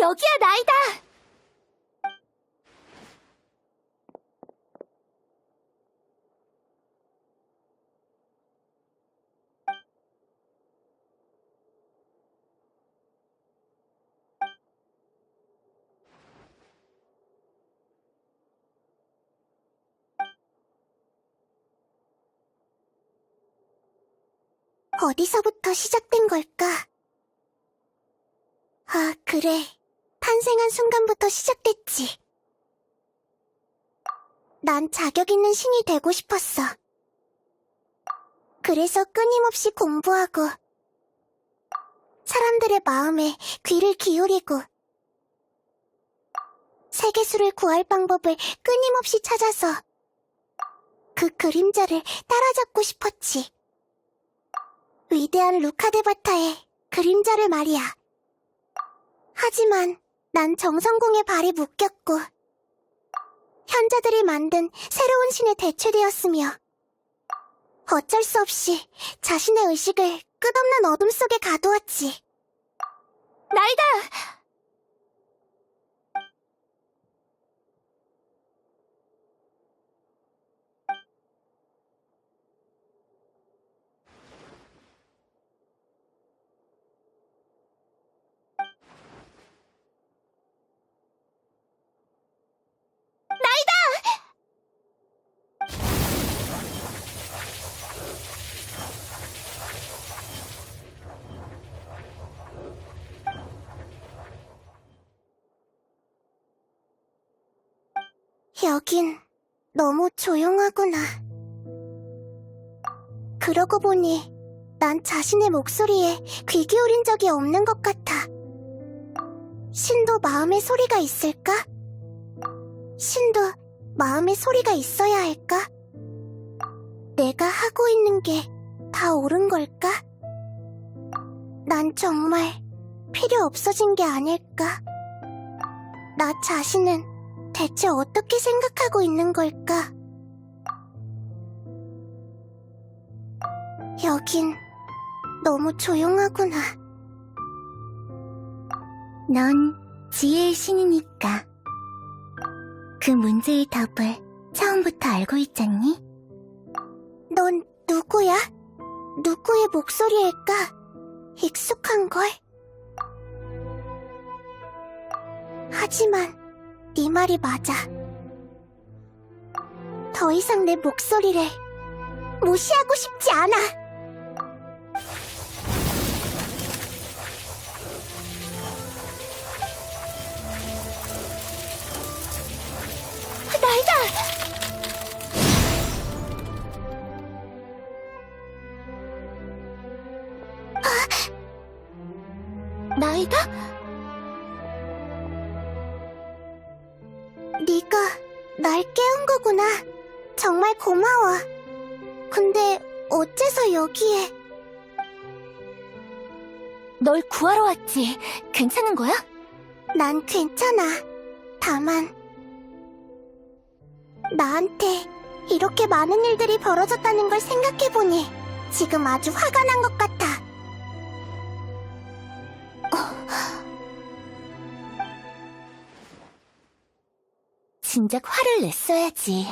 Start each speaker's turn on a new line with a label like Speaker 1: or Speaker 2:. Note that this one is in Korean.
Speaker 1: 여기야, 나이다!
Speaker 2: 어디서부터 시작된 걸까? 아, 그래. 탄생한 순간부터 시작됐지. 난 자격 있는 신이 되고 싶었어. 그래서 끊임없이 공부하고, 사람들의 마음에 귀를 기울이고, 세계수를 구할 방법을 끊임없이 찾아서, 그 그림자를 따라잡고 싶었지. 위대한 루카데바타의 그림자를 말이야. 하지만 난 정성공의 발이 묶였고 현자들이 만든 새로운 신에 대체되었으며 어쩔 수 없이 자신의 의식을 끝없는 어둠 속에 가두었지.
Speaker 1: 나이다!
Speaker 2: 여긴 너무 조용하구나. 그러고 보니 난 자신의 목소리에 귀 기울인 적이 없는 것 같아. 신도 마음의 소리가 있을까? 신도 마음의 소리가 있어야 할까? 내가 하고 있는 게 다 옳은 걸까? 난 정말 필요 없어진 게 아닐까? 나 자신은 대체 어떻게 생각하고 있는 걸까? 여긴 너무 조용하구나. 넌 지혜의 신이니까. 그 문제의 답을 처음부터 알고 있잖니? 넌 누구야? 누구의 목소리일까? 익숙한 걸? 하지만 네 말이 맞아. 더 이상 내 목소리를 무시하고 싶지 않아.
Speaker 1: 나이다!
Speaker 2: 나이가? 네가 날 깨운 거구나. 정말 고마워. 근데 어째서 여기에?
Speaker 1: 널 구하러 왔지. 괜찮은 거야?
Speaker 2: 난 괜찮아. 다만 나한테 이렇게 많은 일들이 벌어졌다는 걸 생각해보니 지금 아주 화가 난 것 같아.
Speaker 1: 진작 화를 냈어야지.